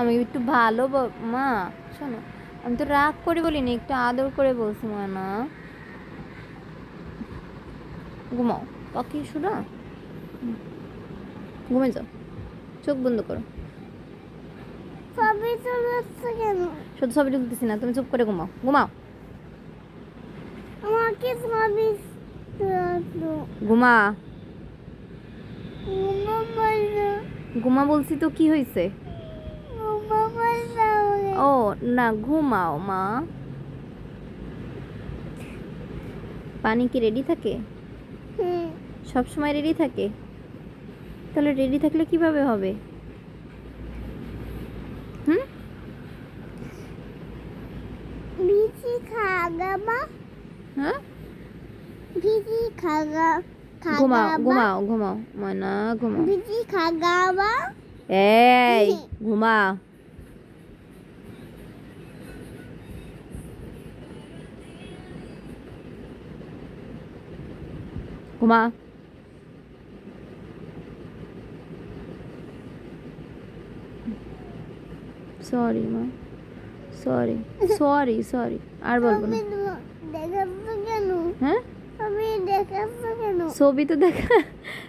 আমি একটু ভালো মা শোনো আমি তো রাগ করে বলিনি একটু আদর করে বলছি মা না। ঘুমাও পাখি শোনা ঘুমে যাও চোখ বন্ধ করো। শুধু ছবি তুলতেছি না তুমি চুপ করে ঘুমাও ঘুমাও। ঘুমা। ঘুমা ঘুমা বলছি তো কি হয়েছে ও না ঘুমাও মা পানি কি রেডি থাকে সব সময় রেডি থাকে? তাহলে রেডি থাকলে কীভাবে হবে? হুম? বিচি খাগাবা হ্যাঁ? বিচি খাগা ঘুমাও ঘুমাও ঘুমাও। ময়না ঘুমাও। বিচি খাগাবা এই ঘুমা ঘুমা সরি মা। সরি সরি সরি আর বলব না। হ্যাঁ? ছবি তো দেখা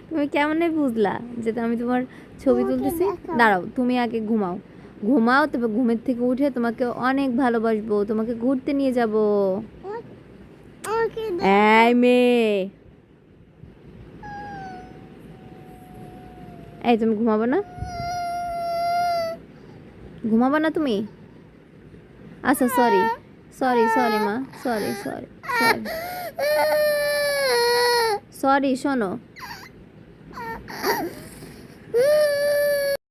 তুমি কেমনে বুঝলা যে তো আমি তোমার ছবি তুলতেছি। দাঁড়াও তুমি আগে ঘুমাও। ঘুমাও তবে ঘুমের থেকে উঠে তোমাকে অনেক ভালোবাসবো। তোমাকে ঘুরতে নিয়ে যাব। এই মেয়ে। এই তুমি ঘুমাবো না? ঘুমাবো না তুমি? আচ্ছা সরি সরি সরি মা সরি সরি সরি সরি শোনো